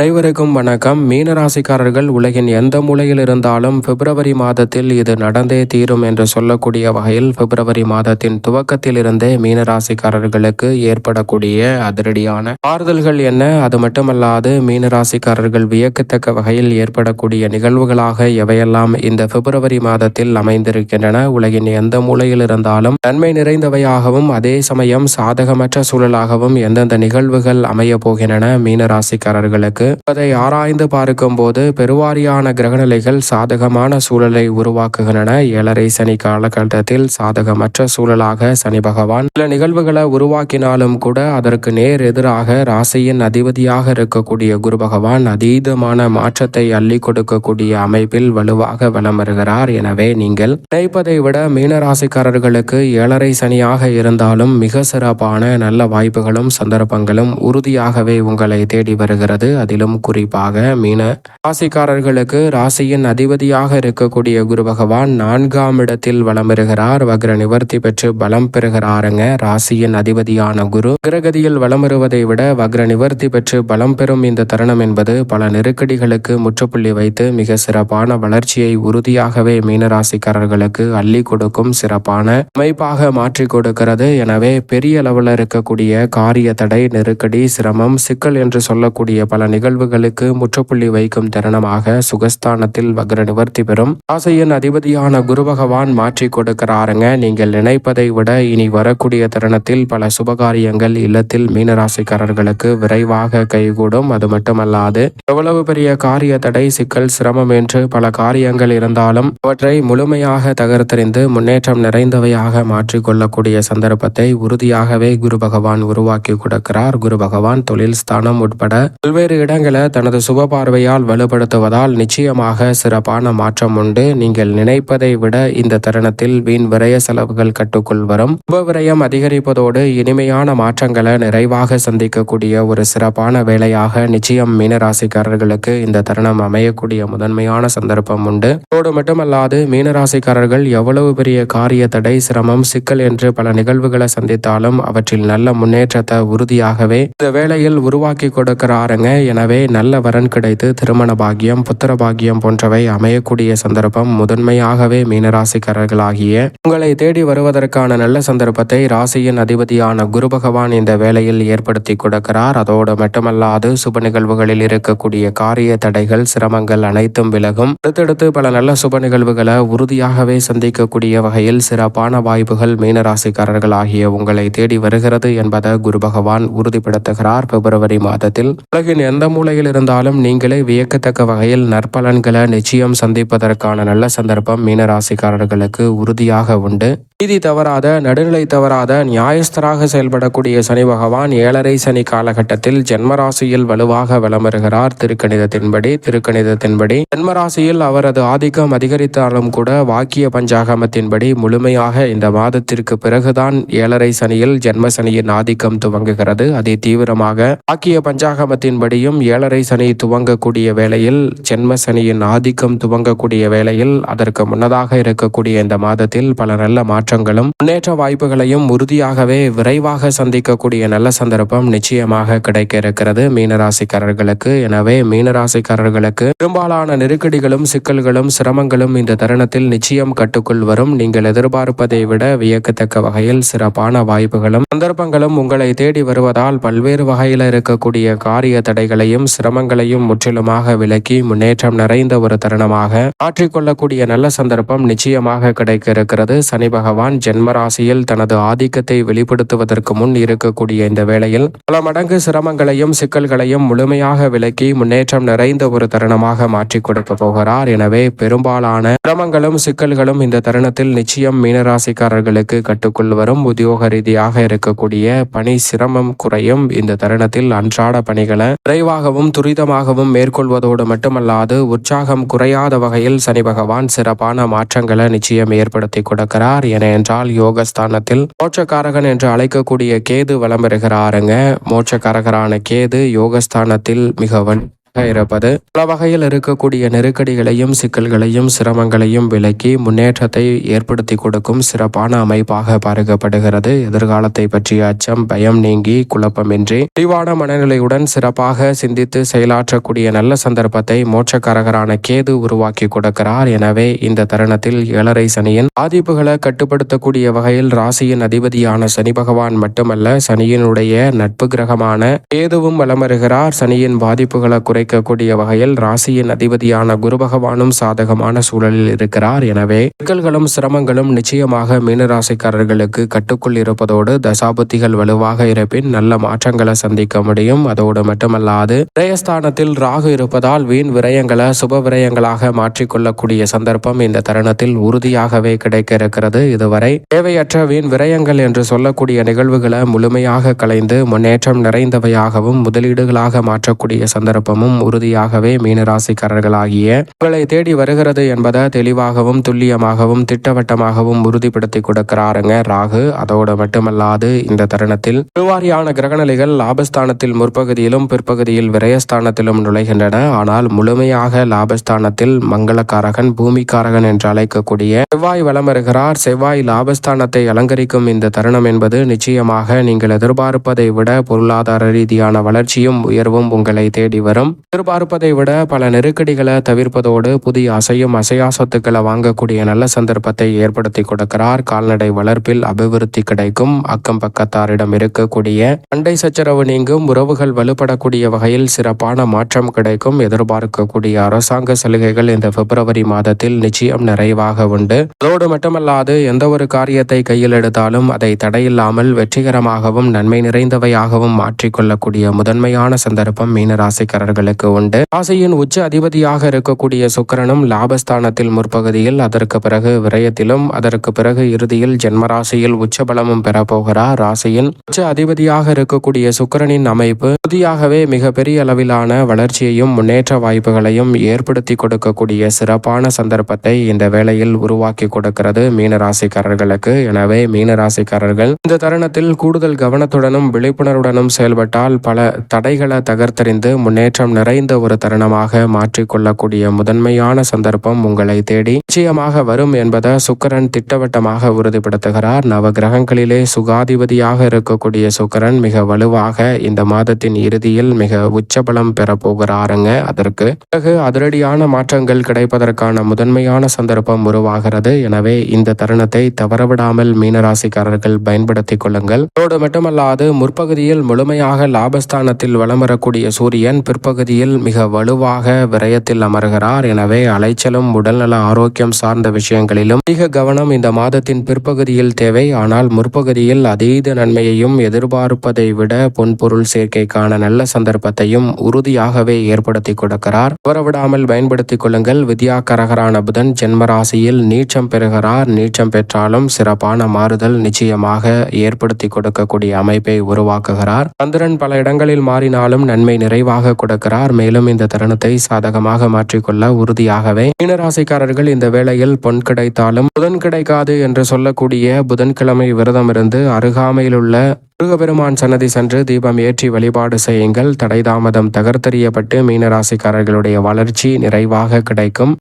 அனைவருக்கும் வணக்கம். மீனராசிக்காரர்கள் உலகின் எந்த மூலையில் இருந்தாலும் பிப்ரவரி மாதத்தில் இது நடந்தே தீரும் என்று சொல்லக்கூடிய வகையில் பிப்ரவரி மாதத்தின் துவக்கத்தில் இருந்தே மீனராசிக்காரர்களுக்கு ஏற்படக்கூடிய அதிரடியான ஆறுதல்கள் என்ன? அது மட்டுமல்லாது மீனராசிக்காரர்கள் வியக்கத்தக்க வகையில் ஏற்படக்கூடிய நிகழ்வுகளாக எவையெல்லாம் இந்த பிப்ரவரி மாதத்தில் அமைந்திருக்கின்றன? உலகின் எந்த மூலையில் இருந்தாலும் நன்மை நிறைந்தவையாகவும் அதே சமயம் சாதகமற்ற சூழலாகவும் எந்தெந்த நிகழ்வுகள் அமைய போகின்றன? மீனராசிக்காரர்களுக்கு அதை ஆராய்ந்து பார்க்கும்போது பெருவாரியான கிரகநிலைகள் சாதகமான சூழலை உருவாக்குகின்றன. ஏழரை சனி காலகட்டத்தில் சாதகமற்ற சூழலாக சனி பகவான் சில நிகழ்வுகளை உருவாக்கினாலும் கூட அதற்கு நேர் எதிராக ராசியின் அதிபதியாக இருக்கக்கூடிய குரு பகவான் அதீதமான மாற்றத்தை அள்ளி கொடுக்கக்கூடிய அமைப்பில் வலுவாக வலம் வருகிறார். எனவே நீங்கள் நினைப்பதை விட மீனராசிக்காரர்களுக்கு ஏழரை சனியாக இருந்தாலும் மிக சிறப்பான நல்ல வாய்ப்புகளும் சந்தர்ப்பங்களும் உறுதியாகவே உங்களை தேடி வருகிறது. அதிலும் குறிப்பாக மீன ராசிக்காரர்களுக்கு ராசியின் அதிபதியாக இருக்கக்கூடிய குரு பகவான் நான்காம் இடத்தில் வலம் பெறுகிறார் வக்ர நிவர்த்தி பெற்று பலம் பெறுகிறாருங்க. ராசியின் அதிபதியான குரு கிரகதியில் வலம் பெறுவதை விட வக்ர நிவர்த்தி பெற்று பலம் பெறும் இந்த தருணம் என்பது பல நெருக்கடிகளுக்கு முற்றுப்புள்ளி வைத்து மிக சிறப்பான வளர்ச்சியை உறுதியாகவே மீனராசிக்காரர்களுக்கு அள்ளி கொடுக்கும் சிறப்பான அமைப்பாக மாற்றி கொடுக்கிறது. எனவே பெரிய அளவில் இருக்கக்கூடிய காரிய தடை நெருக்கடி சிரமம் சிக்கல் என்று சொல்லக்கூடிய பல நிகழ்வு நிகழ்வுகளுக்கு முற்றுப்புள்ளி வைக்கும் தருணமாக சுகஸ்தானத்தில் வக்ர நிவர்த்தி பெறும். ஆசையின் அதிபதியான குரு பகவான் மாற்றி கொடுக்கிறாருங்க. நீங்கள் நினைப்பதை விட இனி வரக்கூடிய தருணத்தில் பல சுபகாரியங்கள் இல்லத்தில் மீனராசிக்காரர்களுக்கு விரைவாக கைகூடும். அது மட்டுமல்லாது எவ்வளவு பெரிய காரிய தடை சிக்கல் சிரமம் என்று பல காரியங்கள் இருந்தாலும் அவற்றை முழுமையாக தகர்த்தறிந்து முன்னேற்றம் நிறைந்தவையாக மாற்றிக்கொள்ளக்கூடிய சந்தர்ப்பத்தை உறுதியாகவே குரு பகவான் உருவாக்கி கொடுக்கிறார். குரு பகவான் தொழில் ஸ்தானம் உட்பட பல்வேறு இடங்கள் தனது சுப பார்வையால் வலுப்படுத்துவதால் நிச்சயமாக சிறப்பான மாற்றம் உண்டு. நீங்கள் நினைப்பதை விட இந்த தருணத்தில் வீண் விரய செலவுகள் கட்டுக்குள் வரும். சுப விரயம் அதிகரிப்பதோடு இனிமையான மாற்றங்களை நிறைவாக சந்திக்கக்கூடிய ஒரு சிறப்பான வேலையாக நிச்சயம் மீனராசிக்காரர்களுக்கு இந்த தருணம் அமையக்கூடிய முதன்மையான சந்தர்ப்பம் உண்டு. அதோடு மட்டுமல்லாது மீனராசிக்காரர்கள் எவ்வளவு பெரிய காரிய தடை சிரமம் சிக்கல் என்று பல நிகழ்வுகளை சந்தித்தாலும் அவற்றில் நல்ல முன்னேற்றத்தை உறுதியாகவே இந்த வேளையில் உருவாக்கி கொடுக்கிறாருங்க. எனவே நல்ல வரன் கிடைத்து திருமண பாக்கியம் புத்திர பாகியம் போன்றவை அமையக்கூடிய சந்தர்ப்பம் முதன்மையாகவே மீனராசிக்காரர்களாகிய உங்களை தேடி வருவதற்கான நல்ல சந்தர்ப்பத்தை ராசியின் அதிபதியான குரு பகவான் இந்த வேளையில் ஏற்படுத்தி கொடுக்கிறார். அதோடு மட்டுமல்லாது சுப நிகழ்வுகளில் இருக்கக்கூடிய காரிய தடைகள் சிரமங்கள் அனைத்தும் விலகும். அடுத்தடுத்து பல நல்ல சுப நிகழ்வுகளை உறுதியாகவே சந்திக்கக்கூடிய வகையில் சிறப்பான வாய்ப்புகள் மீனராசிக்காரர்கள் ஆகிய உங்களை தேடி வருகிறது என்பதை குரு பகவான் உறுதிப்படுத்துகிறார். பிப்ரவரி மாதத்தில் உலகின் எந்த மூலையில் இருந்தாலும் நீங்களே வியக்கத்தக்க வகையில் நற்பலன்களை நிச்சயம் சந்திப்பதற்கான நல்ல சந்தர்ப்பம் மீனராசிக்காரர்களுக்கு உறுதியாக உண்டு. நீதி தவறாத நடுநிலை தவறாத நியாயஸ்தராக செயல்படக்கூடிய சனி பகவான் ஏழரை சனி காலகட்டத்தில் ஜென்மராசியில் வலுவாக விளம்பருகிறார் திருக்கணிதத்தின்படி திருக்கணிதத்தின்படி. ஜென்மராசியில் அவரது ஆதிக்கம் அதிகரித்தாலும் கூட வாக்கிய பஞ்சாகமத்தின்படி முழுமையாக இந்த மாதத்திற்கு பிறகுதான் ஏழரை சனியில் ஜென்ம சனியின் ஆதிக்கம் துவங்குகிறது. அதை தீவிரமாக வாக்கிய பஞ்சாகமத்தின்படியும் ஏழரை சனி துவங்கக்கூடிய வேளையில் சென்ம சனியின் ஆதிக்கம் துவங்கக்கூடிய வேளையில் அதற்கு முன்னதாக இருக்கக்கூடிய இந்த மாதத்தில் பல நல்ல மாற்றங்களும் முன்னேற்ற வாய்ப்புகளையும் உறுதியாகவே விரைவாக சந்திக்கக்கூடிய நல்ல சந்தர்ப்பம் நிச்சயமாக கிடைக்க இருக்கிறது மீனராசிக்காரர்களுக்கு எனவே மீனராசிக்காரர்களுக்கு பெரும்பாலான நெருக்கடிகளும் சிக்கல்களும் சிரமங்களும் இந்த தருணத்தில் நிச்சயம் கட்டுக்குள் வரும். நீங்கள் எதிர்பார்ப்பதை விட வியக்கத்தக்க வகையில் சிறப்பான வாய்ப்புகளும் சந்தர்ப்பங்களும் உங்களை தேடி வருவதால் பல்வேறு வகையில் இருக்கக்கூடிய காரிய தடைகளை கஷ்டங்களையும் சிரமங்களையும் முற்றிலுமாக விலக்கி முன்னேற்றம் நிறைந்த ஒரு தருணமாக மாற்றிக்கொள்ளக்கூடிய நல்ல சந்தர்ப்பம் நிச்சயமாக கிடைக்க இருக்கிறது சனி பகவான் ஜென்ம ராசியில் தனது ஆதிக்கத்தை வெளிப்படுத்துவதற்கு முன் இருக்கக்கூடிய இந்த வேளையில் பல மடங்கு சிரமங்களையும் சிக்கல்களையும் முழுமையாக விலக்கி முன்னேற்றம் நிறைந்த ஒரு தருணமாக மாற்றிக் கொடுக்க போகிறார். எனவே பெரும்பாலான சிரமங்களும் சிக்கல்களும் இந்த தருணத்தில் நிச்சயம் மீனராசிக்காரர்களுக்கு கட்டுக்குள் வரும் உத்தியோக ரீதியாக இருக்கக்கூடிய பணி சிரமம் குறையும். இந்த தருணத்தில் அன்றாட பணிகளை விரைவாகவும் துரிதமாகவும் மேற்கொள்வதோடு மட்டுமல்லாது உற்சாகம் குறையாத வகையில் சனி பகவான் சிறப்பான மாற்றங்களை நிச்சயம் ஏற்படுத்தி கொடுக்கிறார். என என்றால் யோகஸ்தானத்தில் மோட்சக்காரகன் என்று அழைக்கக்கூடிய கேது வலம் பெறுகிறாருங்க மோட்சக்காரகரான கேது யோகஸ்தானத்தில் மிக இருப்பது பல வகையில் இருக்கக்கூடிய நெருக்கடிகளையும் சிக்கல்களையும் சிரமங்களையும் விலக்கி முன்னேற்றத்தை ஏற்படுத்தி கொடுக்கும் சிறப்பான அமைப்பாக பார்க்கப்படுகிறது எதிர்காலத்தை பற்றிய அச்சம் பயம் நீங்கி குழப்பமின்றி தெளிவான மனநிலையுடன் சிறப்பாக சிந்தித்து செயலாற்றக்கூடிய நல்ல சந்தர்ப்பத்தை மோட்சக்காரகரான கேது உருவாக்கி கொடுக்கிறார். எனவே இந்த தருணத்தில் ஏழரை சனியின் பாதிப்புகளை கட்டுப்படுத்தக்கூடிய வகையில் ராசியின் அதிபதியான சனி பகவான் மட்டுமல்ல சனியினுடைய நட்பு கிரகமான கேதுவும் வலம் வருகிறார். சனியின் பாதிப்புகளை வைக்கக்கூடிய வகையில் ராசியின் அதிபதியான குரு பகவானும் சாதகமான சூழலில் இருக்கிறார். எனவே சிக்கல்களும் சிரமங்களும் நிச்சயமாக மீனராசிக்காரர்களுக்கு கட்டுக்குள் இருப்பதோடு தசாபுத்திகள் வலுவாக இருப்பின் நல்ல மாற்றங்களை சந்திக்க முடியும். அதோடு மட்டுமல்லாது விரயஸ்தானத்தில் ராகு இருப்பதால் வீண் விரயங்களை சுப விரயங்களாக மாற்றிக்கொள்ளக்கூடிய சந்தர்ப்பம் இந்த தருணத்தில் உறுதியாகவே கிடைக்க இருக்கிறது. இதுவரை தேவையற்ற வீண் விரயங்கள் என்று சொல்லக்கூடிய நிகழ்வுகளை முழுமையாக கலைந்து முன்னேற்றம் நிறைந்தவையாகவும் முதலீடுகளாக மாற்றக்கூடிய சந்தர்ப்பமும் உறுதியாகவே மீனராசிக்காரர்களாகிய உங்களை தேடி வருகிறது என்பதை தெளிவாகவும் துல்லியமாகவும் திட்டவட்டமாகவும் உறுதிப்படுத்தி கொடுக்கிறாருங்க ராகு. அதோடு மட்டுமல்லாது இந்த தருணத்தில் பெருவாரியான கிரகநிலைகள் லாபஸ்தானத்தில் முற்பகுதியிலும் பிற்பகுதியில் விரயஸ்தானத்திலும் நுழைகின்றன. ஆனால் முழுமையாக லாபஸ்தானத்தில் மங்களக்காரகன் பூமிக்காரகன் என்று அழைக்கக்கூடிய செவ்வாய் வலம் வருகிறார். செவ்வாய் லாபஸ்தானத்தை அலங்கரிக்கும் இந்த தருணம் என்பது நிச்சயமாக நீங்கள் எதிர்பார்ப்பதை விட பொருளாதார ரீதியான வளர்ச்சியும் உயர்வும் உங்களை தேடி வரும். எதிர்பார்ப்பதை விட பல நெருக்கடிகளை தவிர்ப்பதோடு புதிய அசையும் அசையா சொத்துக்களை வாங்கக்கூடிய நல்ல சந்தர்ப்பத்தை ஏற்படுத்தி கொடுக்கிறார். கால்நடை வளர்ப்பில் அபிவிருத்தி கிடைக்கும். அக்கம் பக்கத்தாரிடம் இருக்கக்கூடிய அண்டை சச்சரவு நீங்கும். உறவுகள் வலுப்படக்கூடிய வகையில் சிறப்பான மாற்றம் கிடைக்கும். எதிர்பார்க்கக்கூடிய அரசாங்க சலுகைகள் இந்த பிப்ரவரி மாதத்தில் நிச்சயம் நிறைவாக உண்டு. அதோடு மட்டுமல்லாது எந்த ஒரு காரியத்தை கையில் எடுத்தாலும் அதை தடையில்லாமல் வெற்றிகரமாகவும் நன்மை நிறைந்தவையாகவும் மாற்றிக்கொள்ளக்கூடிய முதன்மையான சந்தர்ப்பம் மீனராசிக்காரர்களுக்கு உண்டு. ராசியின் உச்ச அதிபதியாக இருக்கக்கூடிய சுக்கிரனும் லாபஸ்தானத்தில் முற்பகுதியில் அதற்கு பிறகு விரயத்திலும் அதற்கு பிறகு இறுதியில் ஜென்மராசியில் உச்சபலமும் பெறப்போகிறார் ராசியின் உச்ச அதிபதியாக இருக்கக்கூடிய சுக்கிரனின் அமைப்பு புதியாகவே மிகப்பெரிய அளவிலான வளர்ச்சியையும் முன்னேற்ற வாய்ப்புகளையும் ஏற்படுத்தி கொடுக்கக்கூடிய சிறப்பான சந்தர்ப்பத்தை இந்த வேளையில் உருவாக்கி கொடுக்கிறது மீனராசிக்காரர்களுக்கு. எனவே மீனராசிக்காரர்கள் இந்த தருணத்தில் கூடுதல் கவனத்துடனும் விழிப்புணர்வுடனும் செயல்பட்டால் பல தடைகளை தகர்த்தறிந்து முன்னேற்றம் நிறைந்த ஒரு தருணமாக மாற்றிக்கொள்ளக்கூடிய முதன்மையான சந்தர்ப்பம் உங்களை தேடி நிச்சயமாக வரும் என்பதை சுக்கரன் திட்டவட்டமாக உறுதிப்படுத்துகிறார். நவ கிரகங்களிலே சுகாதிபதியாக இருக்கக்கூடிய சுக்கரன் மிக வலுவாக இந்த மாதத்தின் இறுதியில் மிக உச்சபலம் பெறப்போகிறாருங்க அதற்கு பிறகு அதிரடியான மாற்றங்கள் கிடைப்பதற்கான முதன்மையான சந்தர்ப்பம் உருவாகிறது. எனவே இந்த தருணத்தை தவறவிடாமல் மீனராசிக்காரர்கள் பயன்படுத்திக் கொள்ளுங்கள். அதோடு மட்டுமல்லாது முற்பகுதியில் முழுமையாக லாபஸ்தானத்தில் வலம் வரக்கூடிய சூரியன் பிற்பகுதி பிற்பகுதியில் மிக வலுவாக விரயத்தில் அமர்கிறார். எனவே அலைச்சலும் உடல்நல ஆரோக்கியம் சார்ந்த விஷயங்களிலும் அதிக கவனம் இந்த மாதத்தின் பிற்பகுதியில் தேவை. ஆனால் முற்பகுதியில் அதீத நன்மையையும் எதிர்பார்ப்பதை விட பொன்பொருள் சேர்க்கைக்கான நல்ல சந்தர்ப்பத்தையும் உறுதியாகவே ஏற்படுத்தி கொடுக்கிறார். தவறவிடாமல் பயன்படுத்திக் கொள்ளுங்கள். வித்யாகரகரான புதன் ஜென்மராசியில் நீச்சம் பெறுகிறார். நீச்சம் பெற்றாலும் சிறப்பான மாறுதல் நிச்சயமாக ஏற்படுத்தி கொடுக்கக்கூடிய அமைப்பை உருவாக்குகிறார். சந்திரன் பல இடங்களில் மாறினாலும் நன்மை நிறைவாக கொடுக்கிறார். மேலும் இந்த தருணத்தை சாதகமாக மாற்றிக்கொள்ள உறுதியாகவே மீனராசிக்காரர்கள் இந்த வேளையில் பொன் கிடைத்தாலும் புதன் கிடைக்காது என்று சொல்லக்கூடிய புதன்கிழமை விரதம் இருந்து அருகாமையில் உள்ள முருகபெருமான் சன்னதி சென்று தீபம் ஏற்றி வழிபாடு செய்யுங்கள். தடைதாமதம் தகர்த்தறியப்பட்டு தகர்த்தெறியப்பட்டு மீனராசிக்காரர்களுடைய வளர்ச்சி நிறைவாக கிடைக்கும்.